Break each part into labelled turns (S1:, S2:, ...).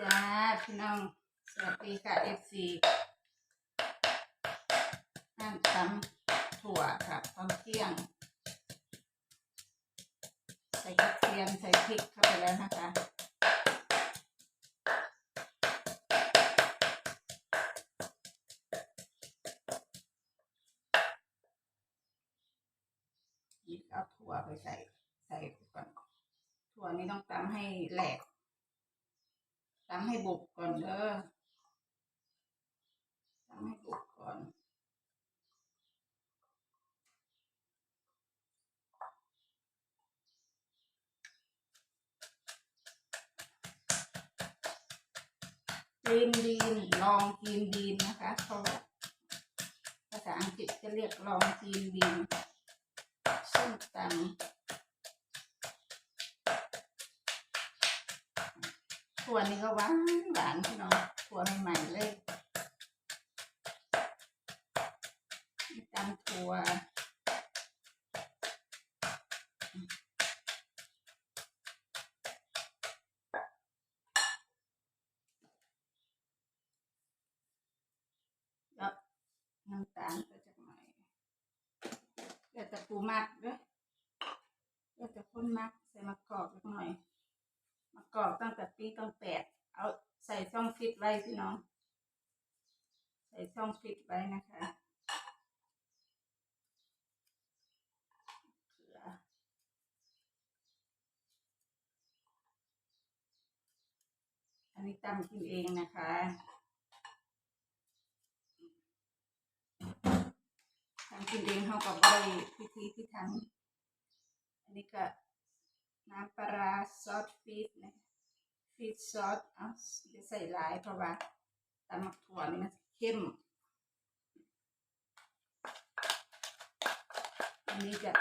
S1: จ้าพี่น้อง สวัสดีค่ะเอฟซีนั่งตำถั่วค่ะตอนเที่ยง ใส่กระเทียมใส่พริกเข้าไปแล้วนะคะหยิบเอาถั่วไปใส่ใส่ก่อนถั่วนี้ต้องตำให้แหลก ตำให้บุกก่อนเด้อตำให้บุกก่อนกรีนบีนลองกรีนบีนนะคะเขาภาษาอังกฤษจะเรียกลองกรีนบีนส้มตำ วนี้ก็หวานหวานพี่น้องถั่วใหม่ๆเลยตำถั่วแล้วน้ำตาลก็จะหน่อยเดี๋ยวจะปูมักด้วยเดี๋ยวจะพ่นมักใส่มะกอกเล็กหน่อย มะกรอกตั้งแต่ปีตั้งแปดเอาใส่ช่องฟิตไว้พี่น้อง ใส่ช่องฟิตไว้นะคะอันนี้ตำกินเองนะคะทำกินเองเขากับใบพิธีที่ทำอันนี้ก็ น้ำปลาซอสฟีดนะฟีดซอสเอาจะใส่หลายเพราะว่าตำมักถั่วนี่มันเข้มอันนี้จะ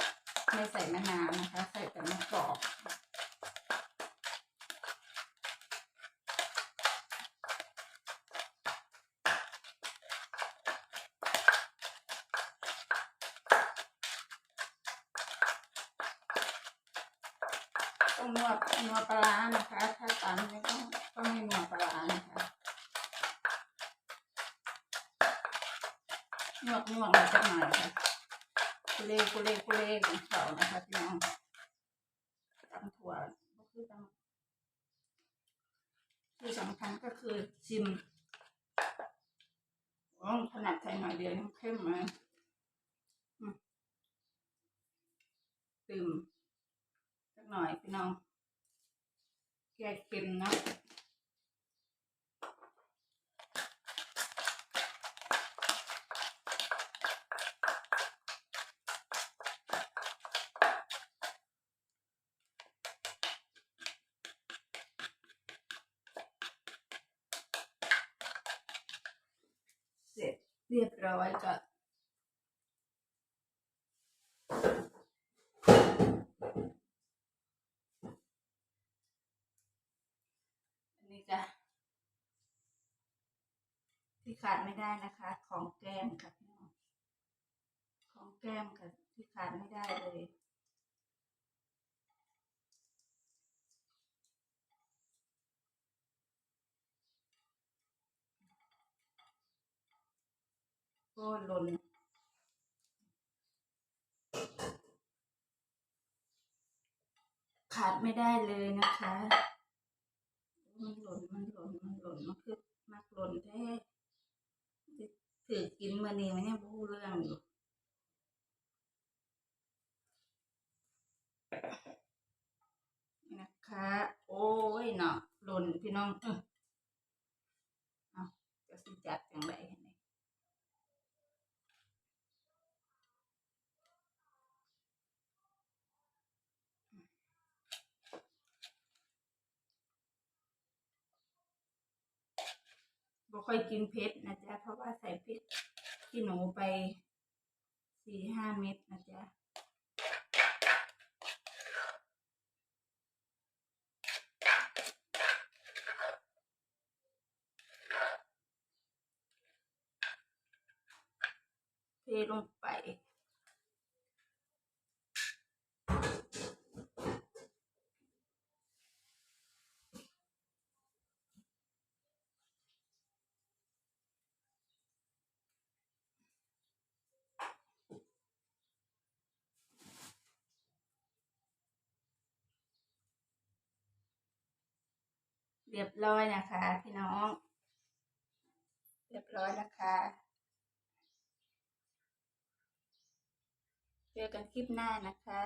S1: ไม่ใส่มะนาวนะคะ ใส่แต่มะกอก ต้องนวดนวดปลาร้านะคะถ้าตำไม่ต้องต้องให้นวดปลาร้านะคะนวดนวดมาสักหน่อยค่ะกุเล่กุเล่กุเล่ของเขานะคะพี่น้องตำถั่วก็คือตำที่สำคัญก็คือชิมโอ้ขนาดใส่หน่อยเดียวเข้มมาอืมตื่ม สักหน่อยพี่น้องแก้เค็มเนาะเสร็จเรียบร้อยก็ อันนี้จะ ที่ขาดไม่ได้นะคะ ของแก้มค่ะพี่น้องของแก้มค่ะที่ขาดไม่ได้เลยก็หล่นขาดไม่ได้เลยนะคะ มันหล่น มันหล่น มันหล่น มันคือมักหล่นแท้ ถือกินมานี่มันยังพูดเรื่องอยู่นะคะ โอ้ยเนาะหล่นพี่น้อง เออเอาจะสิจัดอย่างไรเห็นไหมบ่ ค่อยกินเผ็ดนะจ๊ะ เพราะว่าใส่พริกขี้หนูไปสี่ห้าเม็ดนะจ๊ะเทลงไป เรียบร้อยนะคะ พี่น้อง เรียบร้อยนะคะเจอกันคลิปหน้านะคะ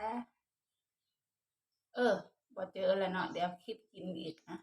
S1: เออบ่เจอแล้วเนาะเดี๋ยวคลิปกินอีกนะ